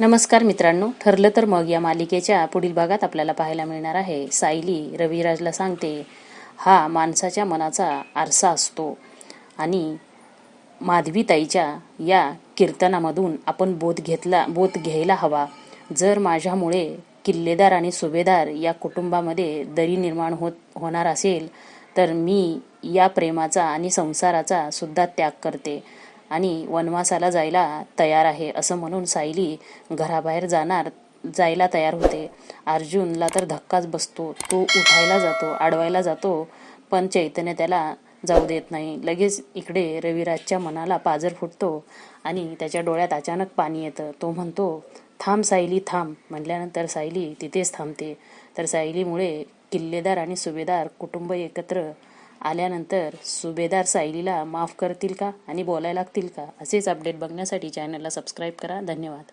नमस्कार मित्रांनो ठरलं तर मग या मालिकेच्या पुढील भागात आपल्याला पाहायला मिळणार आहे. सायली रविराजला सांगते हा माणसाच्या मनाचा आरसा असतो आणि माधवीताईच्या या कीर्तनामधून आपण बोध घेतला बोध घ्यायला हवा. जर माझ्यामुळे किल्लेदार आणि सुभेदार या कुटुंबामध्ये दरी निर्माण होत होणार असेल तर मी या प्रेमाचा आणि संसाराचा सुद्धा त्याग करते. आणि वनवासाला जायला तयार आहे असं म्हणून सायली घराबाहेर जाणार जायला तयार होते. अर्जुनला तर धक्काच बसतो. तो उठायला जातो अडवायला जातो पण चैतन्य त्याला जाऊ देत नाही. लगेच इकडे रविराजच्या मनाला पाजर फुटतो आणि त्याच्या डोळ्यात अचानक पाणी येतं. तो म्हणतो थांब सायली थांब. म्हटल्यानंतर सायली तिथेच थांबते. तर सायलीमुळे किल्लेदार आणि सुभेदार कुटुंब एकत्र आल्यानंतर सुभेदार सायलीला माफ करतील का आणि बोलायला लागतील का असेच अपडेट बघण्यासाठी चॅनलला सबस्क्राईब करा. धन्यवाद.